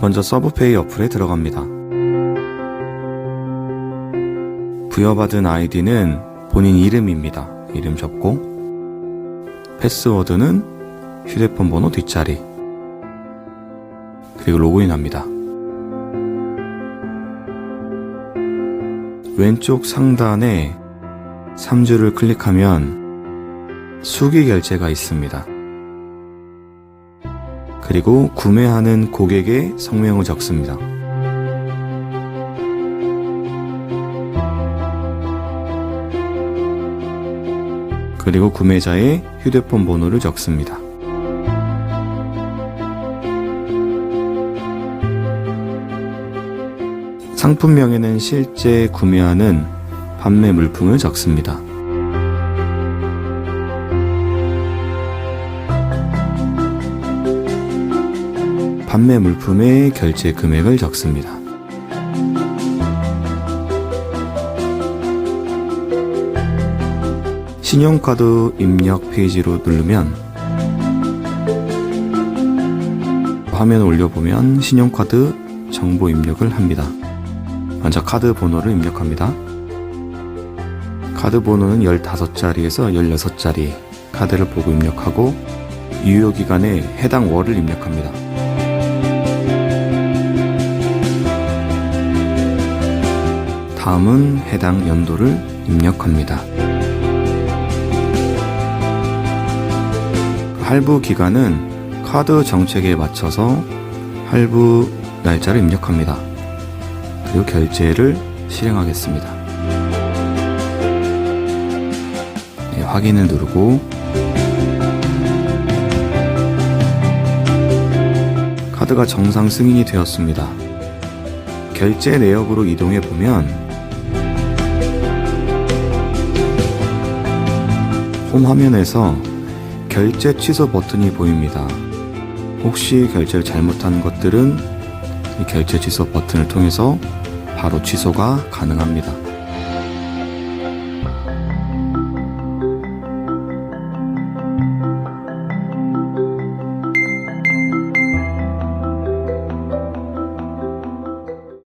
먼저 서브페이 어플에 들어갑니다. 부여받은 아이디는 본인 이름입니다. 이름 적고 패스워드는 휴대폰 번호 뒷자리 그리고 로그인합니다. 왼쪽 상단에 3주를 클릭하면 수기 결제가 있습니다. 그리고 구매하는 고객의 성명을 적습니다. 그리고 구매자의 휴대폰 번호를 적습니다. 상품명에는 실제 구매하는 판매 물품을 적습니다. 판매 물품의 결제 금액을 적습니다. 신용카드 입력 페이지로 누르면 화면을 올려보면 신용카드 정보 입력을 합니다. 먼저 카드 번호를 입력합니다. 카드 번호는 15자리에서 16자리 카드를 보고 입력하고 유효기간에 해당 월을 입력합니다. 다음은 해당 연도를 입력합니다. 할부 기간은 카드 정책에 맞춰서 할부 날짜를 입력합니다. 그리고 결제를 실행하겠습니다. 네, 확인을 누르고 카드가 정상 승인이 되었습니다. 결제 내역으로 이동해 보면 홈 화면에서 결제 취소 버튼이 보입니다. 혹시 결제를 잘못한 것들은 이 결제 취소 버튼을 통해서 바로 취소가 가능합니다.